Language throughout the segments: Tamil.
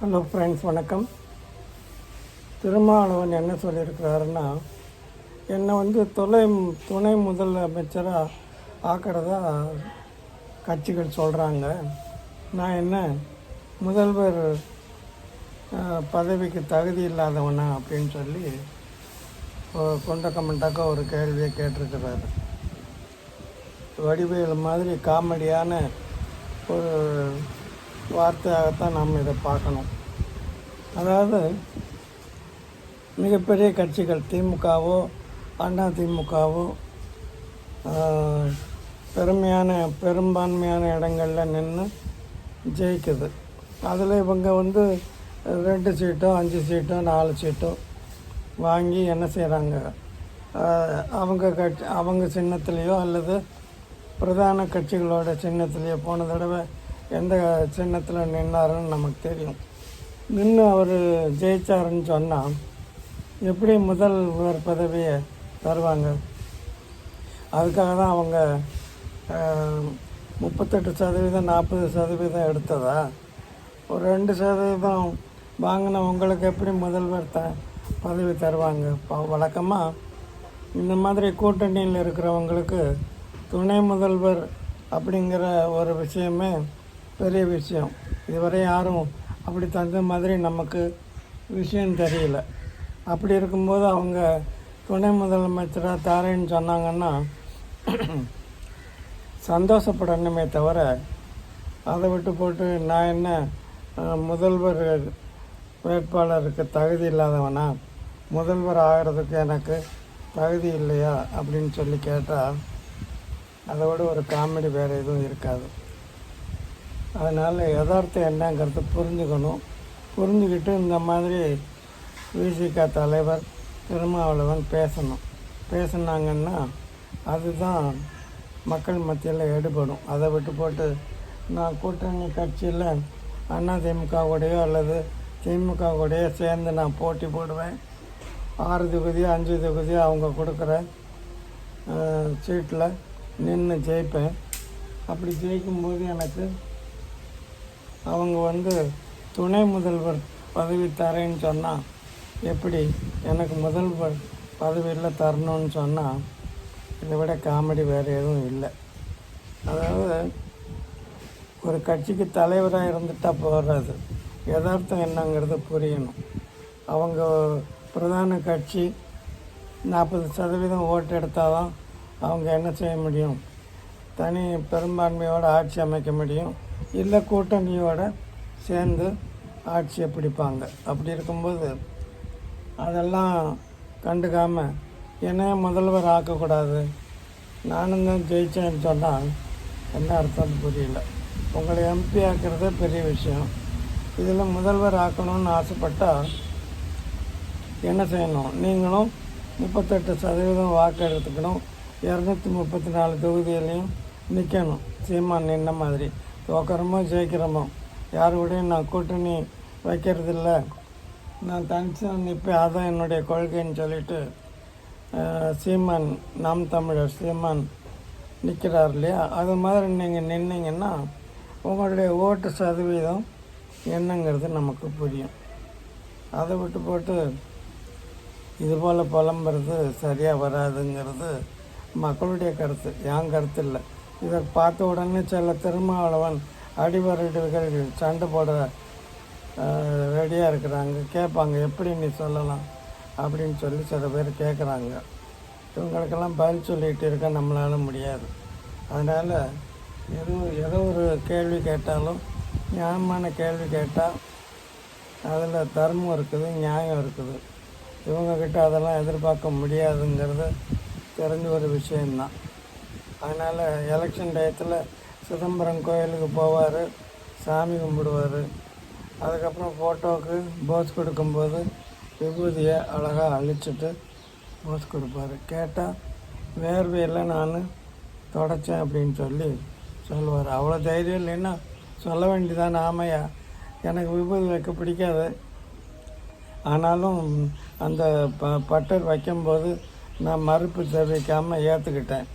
ஹலோ ஃப்ரெண்ட்ஸ் வணக்கம். திருமாவளவன் என்ன சொல்லியிருக்கிறாருன்னா என்னை வந்து துணை துணை முதலமைச்சராக ஆக்கிறதா கட்சிகள் சொல்கிறாங்க நான் என்ன முதல்வர் பதவிக்கு தகுதி இல்லாதவனா அப்படின்னு சொல்லி கொண்ட கமெண்டாக்க ஒரு கேள்வியை கேட்டிருக்கிறாரு. வடிவேல் மாதிரி காமெடியான ஒரு வார்த்தையாகத்தான் நாம் இதை பார்க்கணும். அதாவது மிகப்பெரிய கட்சிகள் திமுகவோ அண்ணா திமுகவோ பெருமையான பெரும்பான்மையான இடங்களில் நின்று ஜெயிக்குது. அதில் இவங்க வந்து ரெண்டு சீட்டோ அஞ்சு சீட்டோ நாலு சீட்டோ வாங்கி என்ன செய்கிறாங்க அவங்க கட்சி அவங்க சின்னத்துலேயோ அல்லது பிரதான கட்சிகளோட சின்னத்துலேயோ போன தடவை எந்த சின்னத்தில் நின்னாருன்னு நமக்கு தெரியும். நின்று அவர் ஜெயிச்சாருன்னு சொன்னால் எப்படி முதல்வர் பதவியை தருவாங்க? அதுக்காக தான் அவங்க முப்பத்தெட்டு சதவீதம் நாற்பது சதவீதம் எடுத்ததா? ஒரு ரெண்டு சதவீதம் வாங்கின உங்களுக்கு எப்படி முதல்வர் த பதவி தருவாங்க? வழக்கமாக இந்த மாதிரி கூட்டணியில் இருக்கிறவங்களுக்கு துணை முதல்வர் அப்படிங்கிற ஒரு விஷயமே பெரிய விஷயம். இதுவரை யாரும் அப்படி தந்த மாதிரி நமக்கு விஷயம் தெரியல. அப்படி இருக்கும்போது அவங்க துணை முதலமைச்சராக தாரேன்னு சொன்னாங்கன்னா சந்தோஷப்படணுமே தவிர அதை விட்டு போட்டு நான் என்ன முதல்வர் வேட்பாளருக்கு தகுதி இல்லாதவனா? முதல்வர் ஆகிறதுக்கு எனக்கு தகுதி இல்லையா? அப்படின்னு சொல்லி கேட்டால் அதை விட ஒரு காமெடி வேறு எதுவும் இருக்காது. அதனால் யதார்த்தம் என்னங்கிறத புரிஞ்சுக்கணும். புரிஞ்சுக்கிட்டு இந்த மாதிரி விசிக தலைவர் திருமாவளவன் பேசணும். பேசுனாங்கன்னா அதுதான் மக்கள் மத்தியில் எடுபடும் அதை விட்டு போட்டு நான் கூட்டணி கட்சியில் அண்ணா திமுகவுடையோ அல்லது திமுக கூடயோ சேர்ந்து நான் போட்டி போடுவேன். ஆறு தொகுதியோ அஞ்சு தொகுதியோ அவங்க கொடுக்குற சீட்டில் நின்று ஜெயிப்பேன். அப்படி ஜெயிக்கும்போது எனக்கு அவங்க வந்து துணை முதல்வர் பதவி தரேன்னு சொன்னால் எப்படி? எனக்கு முதல்வர் பதவியில் தரணும்னு சொன்னால் இதை விட காமெடி வேறு எதுவும் இல்லை. அதாவது ஒரு கட்சிக்கு தலைவராக இருந்துட்டால் போகாது யதார்த்தம் என்னங்கிறது புரியணும். அவங்க பிரதான கட்சி நாற்பது சதவீதம் ஓட்டு எடுத்தால் தான் அவங்க என்ன செய்ய முடியும்? தனி பெரும்பான்மையோடு ஆட்சி அமைக்க முடியும். இல்லை கூட்டணியோட சேர்ந்து ஆட்சியை பிடிப்பாங்க. அப்படி இருக்கும்போது அதெல்லாம் கண்டுக்காமல் என்னைய முதல்வர் ஆக்கக்கூடாது நானும் தான் ஜெயித்தேன்னு சொன்னால் என்ன அர்த்தம் புரியல. உங்களை எம்பி ஆக்கிறதே பெரிய விஷயம். இதில் முதல்வர் ஆக்கணும்னு ஆசைப்பட்டால் என்ன செய்யணும்? நீங்களும் முப்பத்தெட்டு சதவீதம் வாக்கு எடுத்துக்கணும். இரநூத்தி முப்பத்தி நாலு தொகுதியிலையும் நிற்கணும் சீமான் நின்ன மாதிரி. தோக்கிறமோ ஜெயிக்கிறோமோ யார் கூடயும் நான் கூட்டணி வைக்கிறதில்ல. நான் தனிச்சு நிற்பேன் அதான் என்னுடைய கொள்கைன்னு சொல்லிட்டு சீமான் நாம் தமிழர் சீமான் நிற்கிறார் இல்லையா? அது மாதிரி நீங்கள் நின்னீங்கன்னா உங்களுடைய ஓட்டு சதவீதம் என்னங்கிறது நமக்கு புரியும். அதை விட்டு போட்டு இதுபோல் புலம்புறது சரியாக வராதுங்கிறது மக்களுடைய கருத்து. என் கருத்து இல்லை. இதை பார்த்த உடனே சில திருமாவளவன் அடிவரடுகள் சண்டை போட ரெடியாக இருக்கிறாங்க. கேட்பாங்க எப்படி நீ சொல்லலாம்? அப்படின்னு சொல்லி சில பேர் கேட்குறாங்க. இவங்களுக்கெல்லாம் பதில் சொல்லிகிட்டு இருக்க நம்மளால முடியாது. அதனால் எது ஏதோ ஒரு கேள்வி கேட்டாலும் நியாயமான கேள்வி கேட்டால் அதில் தர்மம் இருக்குது நியாயம் இருக்குது. இவங்கக்கிட்ட அதெல்லாம் எதிர்பார்க்க முடியாதுங்கிறது தெரிஞ்ச ஒரு விஷயந்தான் அதனால் எலெக்ஷன் டயத்தில் சிதம்பரம் கோயிலுக்கு போவார் சாமி கும்பிடுவார். அதுக்கப்புறம் ஃபோட்டோவுக்கு போஸ் கொடுக்கும்போது விபூதியை அழகாக அழிச்சிட்டு போஸ் கொடுப்பாரு. கேட்டால் வேர்வையில் நான் தொடச்சேன் அப்படின்னு சொல்லி சொல்லுவார். அவ்வளோ தைரியம் இல்லைன்னா சொல்ல வேண்டியதானே ஆமையா எனக்கு விபூதி வைக்க பிடிக்காது. ஆனாலும் அந்த ப பட்டர் வைக்கும்போது நான் மறுப்பு தெரிவிக்காமல் ஏற்றுக்கிட்டேன்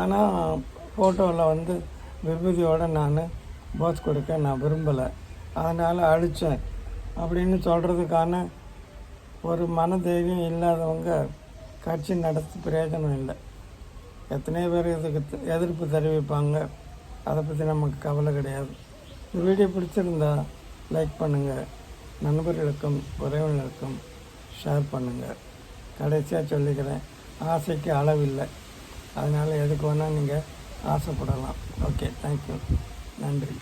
ஆனால் ஃபோட்டோவில் வந்து விபூதியோடு நான் போஸ் கொடுக்க நான் விரும்பலை. அதனால் அழித்தேன் அப்படின்னு சொல்கிறதுக்கான ஒரு மனதைரியம் இல்லாதவங்க கட்சி நடத்த பிரயோஜனம் இல்லை. எத்தனையோ பேர் இதுக்கு எதிர்ப்பு தெரிவிப்பாங்க. அதை பற்றி நமக்கு கவலை கிடையாது. இந்த வீடியோ பிடிச்சிருந்தா லைக் பண்ணுங்கள் நண்பர்களுக்கும் உறவினருக்கும் ஷேர் பண்ணுங்கள் கடைசியாக சொல்லிக்கிறேன் ஆசைக்கு அளவில்லை. அதனால் எதுக்கு வேணால் நீங்கள் ஆசைப்படலாம். ஓகே தேங்க்யூ நன்றி.